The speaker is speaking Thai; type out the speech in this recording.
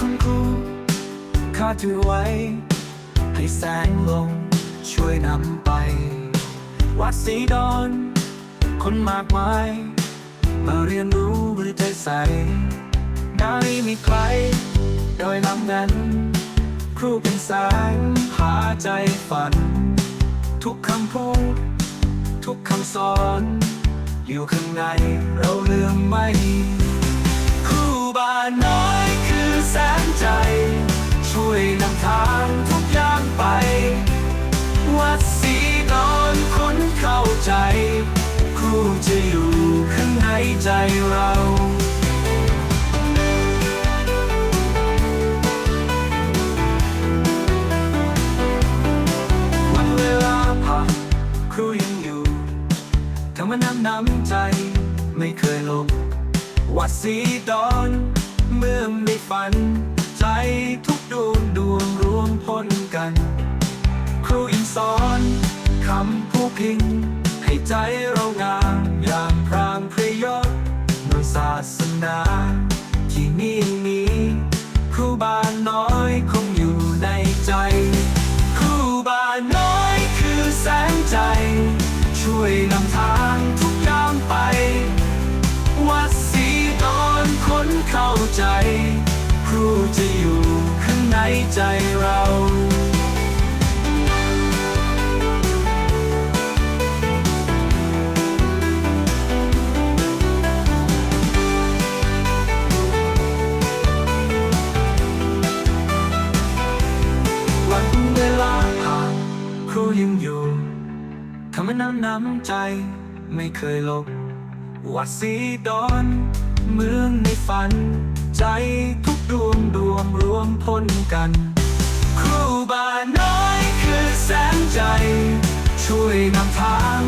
คุณครูข้าถือไว้ ให้แสงลงช่วยนำไป วัดสีดอน คนมากมาย มาเรียนรู้หรือใจใสนาไม่มีใคร โดยลำนั้น ครูเป็นแสงหาใจฝัน ทุกคำพูด ทุกคำสอน อยู่ข้างในเราลืมไม่ครูบาน้อย จะอยู่ข้างในใจเราวันเวลาผ่านครูยังอยู่ธรรมน้ำน้ำใจไม่เคยลงวัดสีดอนเมื่อไมีฝัน ใจทุกดวงดวงรวมพ้นกัน ครูอินสอนคำผู้พิง ให้ใจเรางาม นาที่นี่มีครูบาน้อยคงอยู่ในใจ ครูบาน้อยคือแสงใจ ช่วยนำทางทุกย่างไป วัดสีตอนคนเข้าใจ ครูจะอยู่ข้างในใจเรา ยังอยู่ทำให้น้ำน้ำใจไม่เคยลบวัดสีดอน เมืองในฝัน ใจทุกดวงดวงรวมพ้นกัน ครูบาน้อยคือแสงใจ ช่วยนำทาง